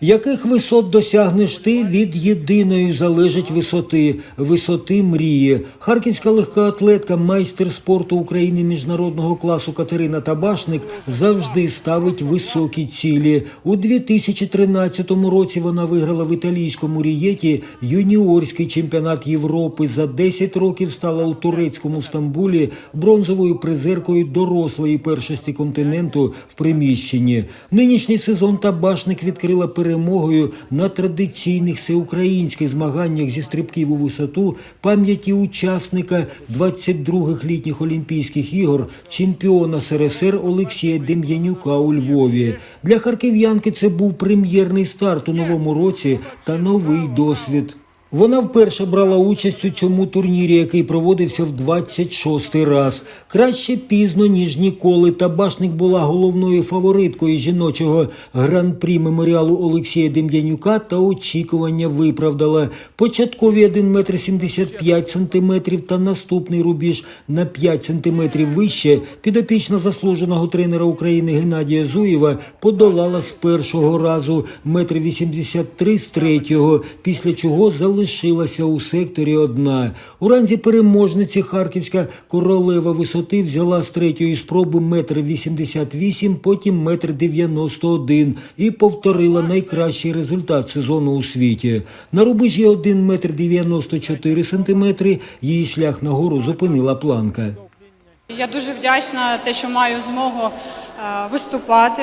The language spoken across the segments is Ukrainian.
Яких висот досягнеш ти від єдиної залежить висоти, висоти мрії. Харківська легкоатлетка, майстер спорту України міжнародного класу Катерина Табашник завжди ставить високі цілі. У 2013 році вона виграла в італійському рієті юніорський чемпіонат Європи. За 10 років стала у турецькому Стамбулі бронзовою призеркою дорослої першості континенту в приміщенні. Нинішній сезон Табашник відкрила перемогою на традиційних всеукраїнських змаганнях зі стрибків у висоту пам'яті учасника 22-х літніх Олімпійських ігор, чемпіона СРСР Олексія Дем'янюка у Львові. Для харків'янки це був прем'єрний старт у новому році та новий досвід. Вона вперше брала участь у цьому турнірі, який проводився в 26-й раз. Краще пізно, ніж ніколи. Табашник була головною фавориткою жіночого гран-прі меморіалу Олексія Дем'янюка та очікування виправдала. Початкові 1 метр 75 сантиметрів та наступний рубіж на 5 сантиметрів вище підопічна заслуженого тренера України Геннадія Зуєва подолала з першого разу метр 83 з третього, після чого залишилася у секторі одна. У ранзі переможниці харківська королева висоти взяла з третьої спроби метр 88, потім метр 91 і повторила найкращий результат сезону у світі. На рубежі 1 метр 94 сантиметри її шлях нагору зупинила планка. Я дуже вдячна те, що маю змогу е, виступати,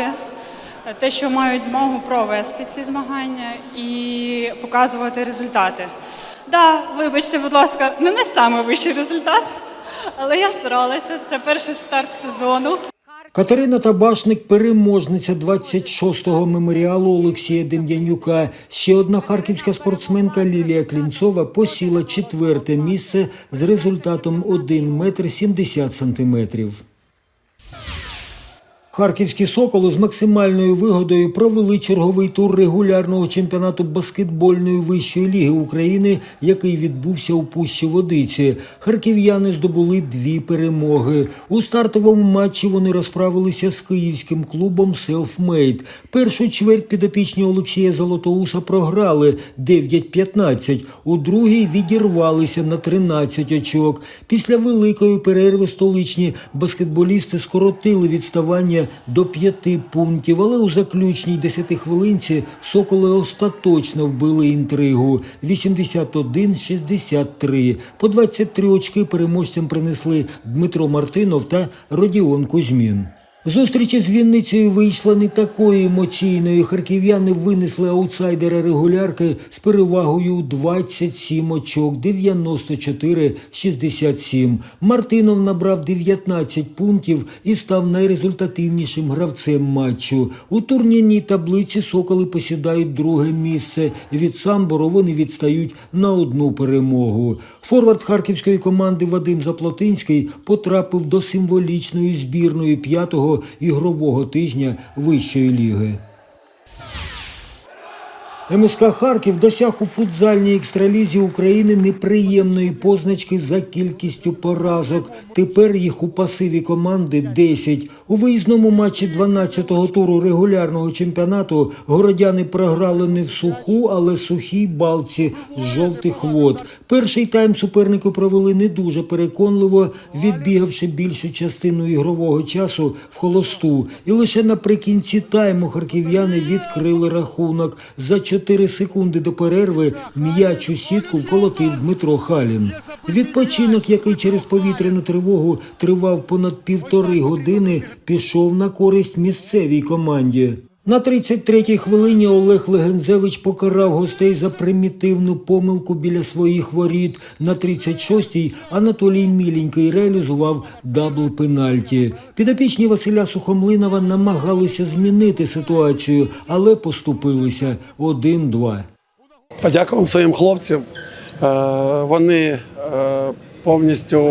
те, що мають змогу провести ці змагання і показувати результати. Да, вибачте, будь ласка, не не найвищий результат, але я старалася. Це перший старт сезону. Катерина Табашник переможниця 26-го меморіалу Олексія Дем'янюка. Ще одна харківська спортсменка Лілія Клінцова посіла четверте місце з результатом 1 метр 70 сантиметрів. Харківські соколи з максимальною вигодою провели черговий тур регулярного чемпіонату баскетбольної вищої ліги України, який відбувся у Пущі Водиці. Харків'яни здобули дві перемоги. У стартовому матчі вони розправилися з київським клубом Селфмейд. Першу чверть підопічні Олексія Золотоуса програли 9-15. У другій відірвалися на 13 очок. Після великої перерви столичні баскетболісти скоротили відставання до п'яти пунктів, але у заключній 10 хвилинці соколи остаточно вбили інтригу 81-63. По 23 очки переможцям принесли Дмитро Мартинов та Родіон Кузьмін. Зустріч із Вінницею вийшла не такою емоційною. Харків'яни винесли аутсайдера регулярки з перевагою у 27 очок, 94-67. Мартинов набрав 19 пунктів і став найрезультативнішим гравцем матчу. У турнірній таблиці соколи посідають друге місце. Від Самбору вони відстають на одну перемогу. Форвард харківської команди Вадим Заплотинський потрапив до символічної збірної п'ятого ігрового тижня вищої ліги. МСК Харків досяг у футзальній екстралізі України неприємної позначки за кількістю поразок. Тепер їх у пасиві команди 10. У виїзному матчі 12-го туру регулярного чемпіонату городяни програли не в суху, але сухій балці жовтих вод. Перший тайм супернику провели не дуже переконливо, відбігавши більшу частину ігрового часу в холосту. І лише наприкінці тайму харків'яни відкрили рахунок. За 4 секунди до перерви м'яч у сітку вколотив Дмитро Халін. Відпочинок, який через повітряну тривогу тривав понад півтори години, пішов на користь місцевій команді. На 33-й хвилині Олег Легензевич покарав гостей за примітивну помилку біля своїх воріт. На 36-й Анатолій Міленький реалізував дабл пенальті. Підопічні Василя Сухомлинова намагалися змінити ситуацію, але поступилися 1-2. Подякував своїм хлопцям. Е, Вони е, повністю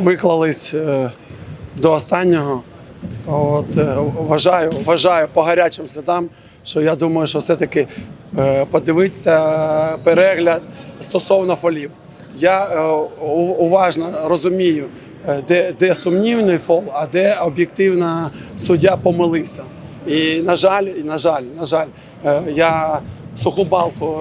виклались е, до останнього. От, е, вважаю, вважаю по гарячим слідам, що я думаю, що все-таки е, подивитися перегляд стосовно фолів. Я е, уважно розумію, де, де сумнівний фол, а де об'єктивно суддя помилився. І на жаль, на жаль, на жаль, Я сухобалку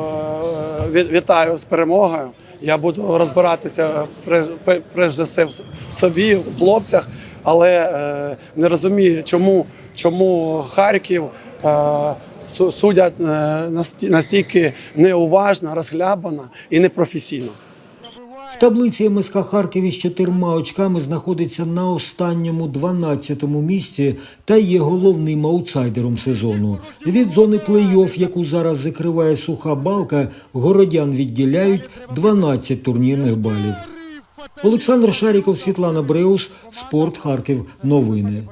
е, від- вітаю з перемогою. Я буду розбиратися преж- перш за все в собі, в хлопцях, але е, не розумію, чому, чому Харків е, су- судять е, насті- настільки неуважно, розхлябано і непрофесійно. В таблиці МСК Харків із чотирма очками знаходиться на останньому 12-му місці та є головним аутсайдером сезону. Від зони плей-офф, яку зараз закриває суха балка, городян відділяють 12 турнірних балів. Олександр Шаріков, Світлана Бреус, Спорт Харків. Новини.